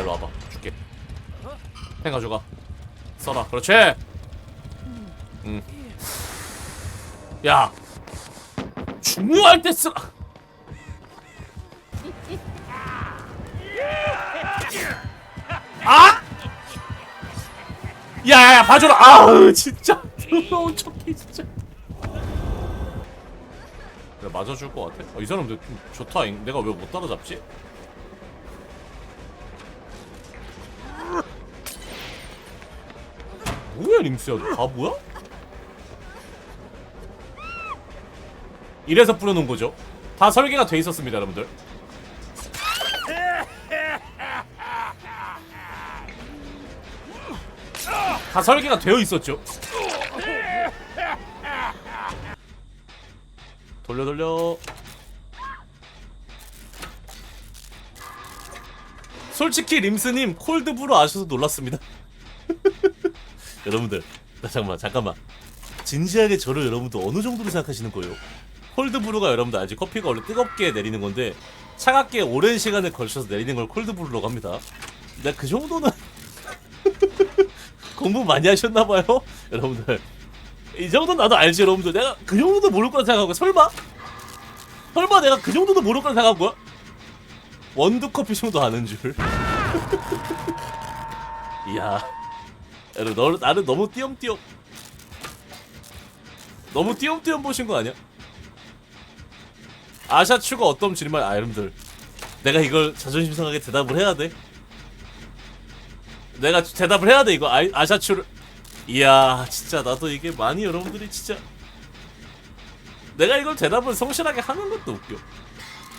일로 와봐. 줄게. 펜 가져가. 써라. 그렇지? 응 야. 중요할 때 쓰라. 아! 야야야 봐줘라. 아우 진짜. 더러운 척해 진짜. 내가 맞아줄 것 같아? 어, 이 사람 좀 좋다. 잉. 내가 왜 못 따라잡지? 뭐야 림스야? 너 바보야? 이래서 뿌려놓은 거죠. 다 설계가 돼 있었습니다 여러분들. 다 설계가 되어 있었죠. 돌려 돌려. 솔직히 림스님 콜드브루 아셔서 놀랐습니다 여러분들 나 잠깐만 잠깐만. 진지하게 저를 여러분들 어느 정도로 생각하시는 거예요? 콜드브루가 여러분들 아직 커피가 원래 뜨겁게 내리는 건데 차갑게 오랜 시간을 걸쳐서 내리는 걸 콜드브루라고 합니다. 내가 그 정도는 공부 많이 하셨나봐요? 여러분들. 이 정도 나도 알지 여러분들. 내가 그 정도도 모를 거라 생각하고 설마? 설마 내가 그 정도도 모를 거라 생각한 거야? 원두 커피 정도 아는 줄. 이야 너, 나는 너무 띄엄띄엄. 너무 띄엄띄엄 보신 거 아니야? 아샤 추가 어떤 질문 아 여러분들. 내가 이걸 자존심 상하게 대답을 해야 돼? 내가 대답을 해야 돼 이거? 아, 아샤 추를. 이야 진짜 나도 이게 많이 여러분들이 진짜. 내가 이걸 대답을 성실하게 하는 것도 웃겨.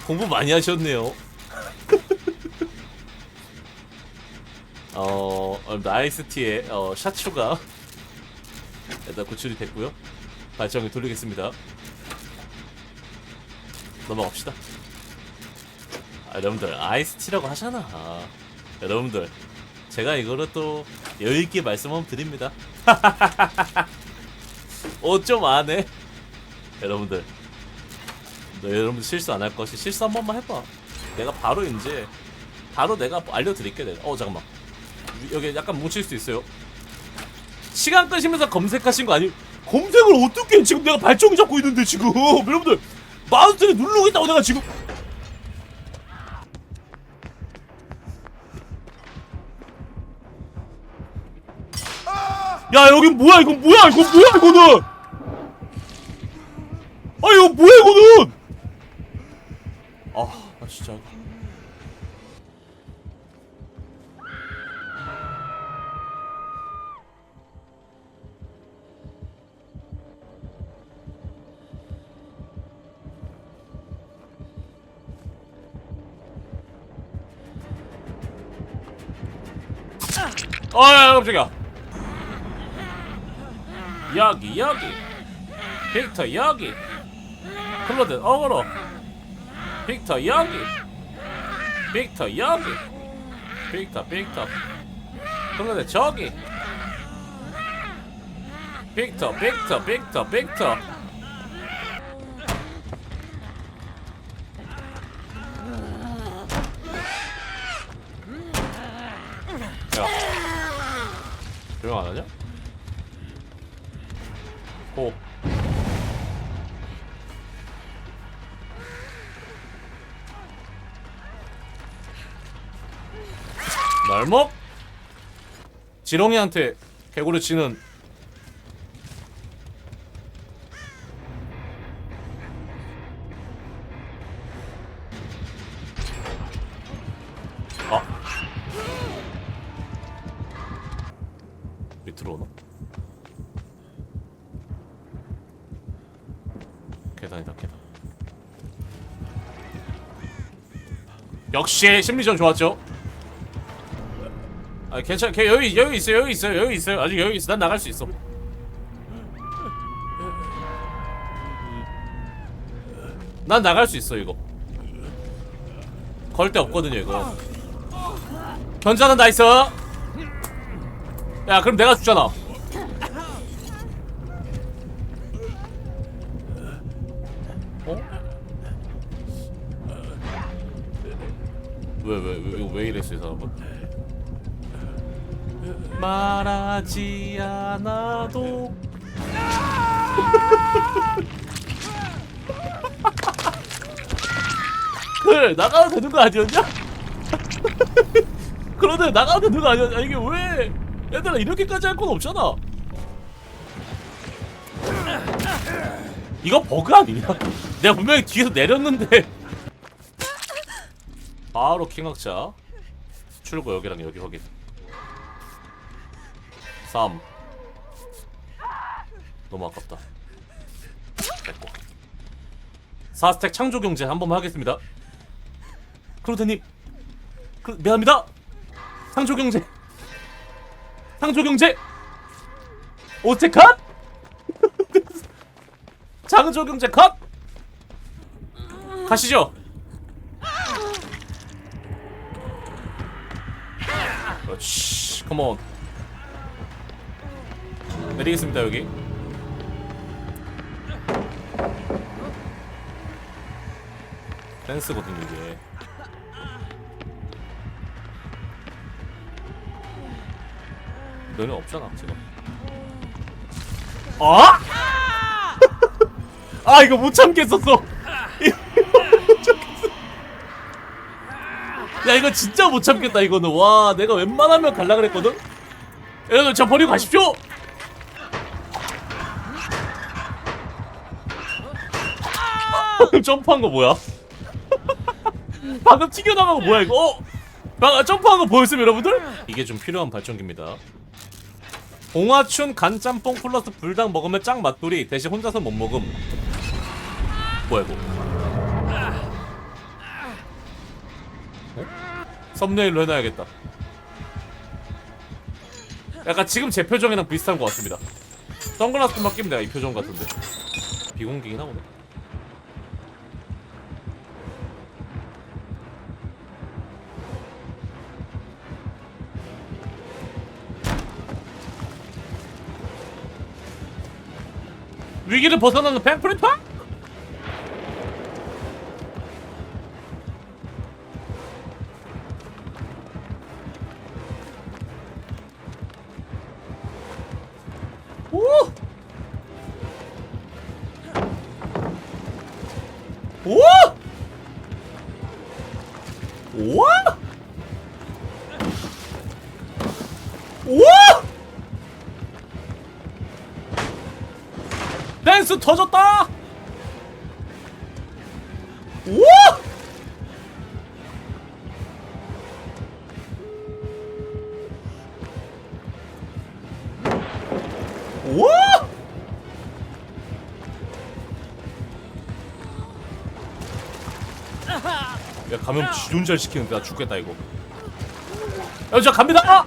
공부 많이 하셨네요 어 나이스티의 어, 샤추가 일단 구출이 됐고요. 발전기 돌리겠습니다. 넘어갑시다. 아, 여러분들 아이스티라고 하잖아. 아, 여러분들 제가 이거를 또 여유 있게 말씀 한번 드립니다. 어좀 안해. 여러분들. 너 여러분들 실수 안 할 것이 실수 한 번만 해봐. 내가 바로 이제 바로 내가 알려드릴게 내가. 어 잠깐만 여기 약간 뭉칠 수 있어요. 시간 끄시면서 검색하신 거 아니 검색을 어떻게 해? 지금 내가 발전기 잡고 있는데 지금. 여러분들 마우스를 누르고 있다고 내가 지금. 야 여기 뭐야? 이거 뭐야? 이거 뭐야 이거는? 아 이거 뭐야 이거는? 아, 나 진짜 아 깜짝이야. 여기 여기. 빅터 여기. 클로드 어그로. 빅터 여기. 빅터 여기. 빅터 빅터. 클로드 저기. 빅터 빅터 빅터 빅터 조용 안 하냐? 호 날먹? 지렁이한테 개구리 치는 밑으로 오나? 계단이다 계단. 역시 심리전 좋았죠? 아 괜찮아 걔 여기 여기 있어 여기 있어 여기 있어 아직 여기 있어. 난 나갈 수 있어. 난 나갈 수 있어 이거. 걸 데 없거든요 이거. 견자는 나이스 야 그럼 내가 죽잖아 어? 왜왜왜 왜, 왜 이랬어 이 사람은 말하지 않아도 그래 나가도 되는 거 아니었냐? 그런데 나가도 되는 거 아니었냐? 이게 왜 얘들아 이렇게까지 할 건 없잖아. 이거 버그 아니냐? 내가 분명히 뒤에서 내렸는데. 바로 킹학자. 출구 여기랑 여기 확인 3 너무 아깝다. 됐고. 4스택 창조 경제 한 번만 하겠습니다. 크로테님 그, 미안합니다. 창조 경제 창조 경제. 오스택 컷 창조 경제 컷. 가시죠. 그렇지 컴온 내리겠습니다 여기. 댄스거든 이게 너는 없잖아 지금. 아? 아 이거 못 참겠었어. 야 이거 진짜 못 참겠다 이거는. 와 내가 웬만하면 갈라 그랬거든? 여러분 저 버리고 가십시오. 점프한 거 뭐야? 방금 튀겨나간 거 뭐야 이거? 어? 방금 점프한 거 보였어요 여러분들? 이게 좀 필요한 발전기입니다 봉화춘 간짬뽕 플러스 불닭 먹으면 짱 맛돌이. 대신 혼자서 못 먹음. 뭐야 이거? 어? 썸네일로 해놔야겠다. 약간 지금 제 표정이랑 비슷한 것 같습니다. 선글라스만 끼면 내가 이 표정 같은데. 비공개긴 하거든 위기를 벗어나는 팬프린터? 댄스 터졌다! 야 가면 지존잘 시키는데 나 죽겠다 이거 야저 갑니다!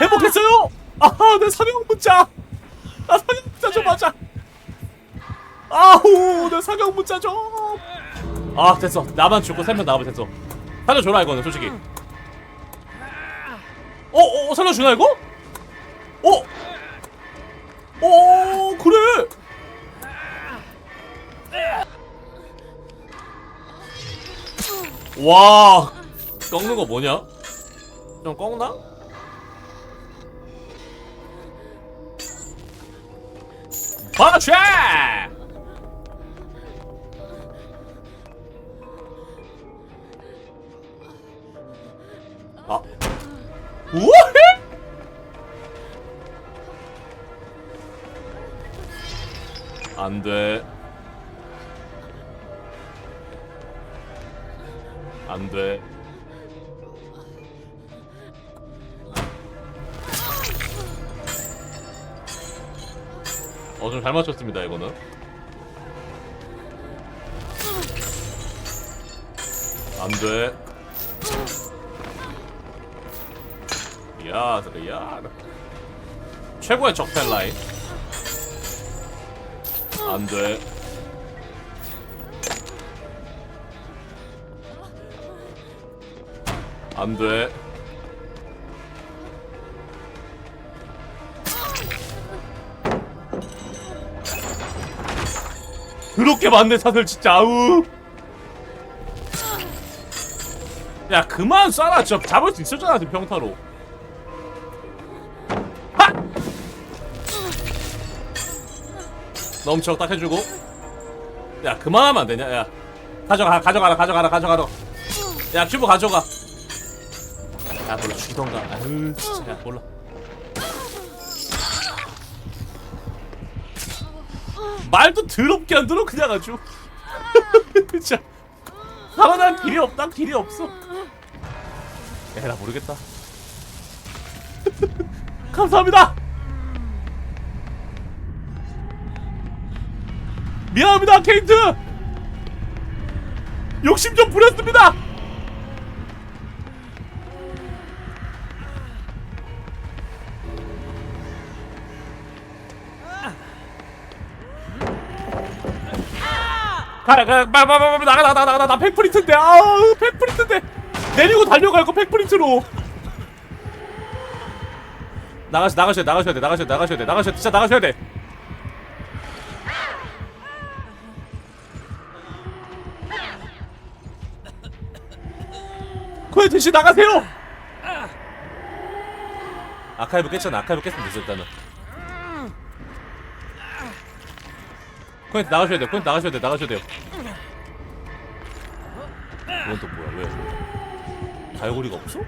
행복했어요! 아하 내 사명 문자! 나 사명 문자 좀 하자! 아우 내 사격 문자 좀아 됐어 나만 죽고 세명 나오면 됐어 살려줘라 이거는 솔직히 어? 어? 살려주나 이거? 어? 어 그래 와 꺾는 거 뭐냐? 좀 꺾나? 아. 안 돼. 안 돼. 어, 좀 잘 맞췄습니다, 이거는. 안 돼. 야, 야. 최고의 적팬 라인. 안 돼. 안 돼. 그렇게 많네 사들 진짜 아우. 야 그만 쏴라 진짜 잡을 수 있었잖아 지금 평타로 넘쳐 딱 해주고. 야 그만하면 안 되냐? 야 가져가 가져가라 가져가라 가져가라. 야 큐브 가져가. 야 몰라 죽이던가. 아유 진짜. 야 몰라. 말도 더럽게 안 들어 그냥 아주. 진짜. 살아날 길이 없다 길이 없어. 에라 모르겠다. 감사합니다 미안합니다 케인트! 욕심 좀 부렸습니다! 가라 가라 빨빨빨 나가 나가 나가 나 팩프린트인데 아우 팩프린트인데. 내리고 달려갈 거 팩프린트로. 나가시 나가셔야 돼 나가셔야 돼 나가셔야 돼 나가셔야 돼 나가셔야 돼 진짜 나가셔야 돼 코엔트 씨 나가세요! 아카이브 깼잖아 아카이브 깼으면 되죠 일단은. 코엔트 나가셔야 돼요 코엔트 나가셔야 돼 나가셔야 돼요. 이건 또 뭐야 왜 갈고리가 없어?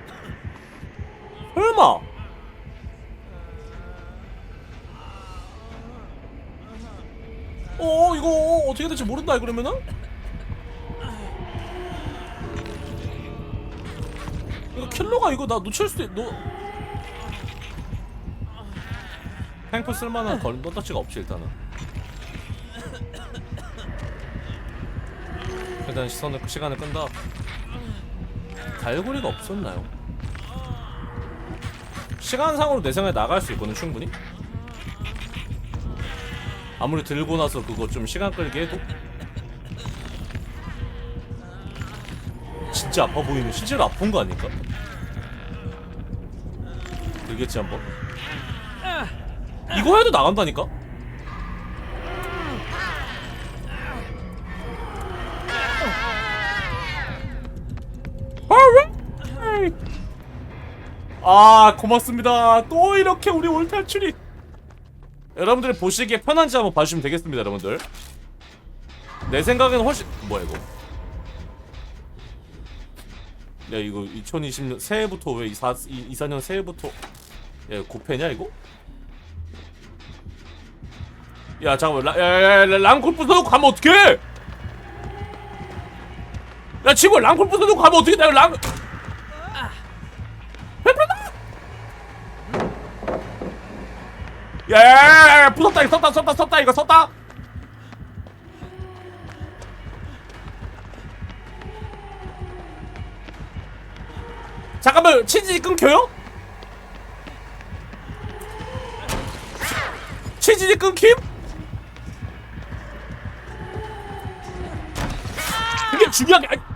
설마! 어 이거 어떻게 될지 모른다 그러면은 이거 킬러가 이거 나 놓칠 수도 있.. 노... 탱프 쓸만한 건 던터치가 없지 일단은. 일단 시선을 시간을 끈다. 갈고리가 없었나요? 시간상으로 내 생각에 나갈 수 있거든 충분히. 아무리 들고 나서 그거 좀 시간 끌게 해도 진짜 아파 보이는 실제로 아픈 거 아닐까? 들겠지 한번? 이거 해도 나간다니까? 아 고맙습니다. 또 이렇게 우리 올 탈출이. 여러분들이 보시기에 편한지 한번 봐주시면 되겠습니다 여러분들. 내 생각에는 훨씬 뭐야 이거 야 이거 2020년 새해부터 왜 24, 24년 새해부터 야 고패냐 이거? 야 잠깐만 라, 야, 야, 야, 랑콜 부숴놓고 가면 어떡해 야 친구 랑콜 부숴놓고 가면 어떡해 내가 랑 야야야야 부쉈다 이거 섰다 섰다 섰다 이거 섰다 치즈 끊겨요? 치즈 끊김? 그게 중요한 게 아니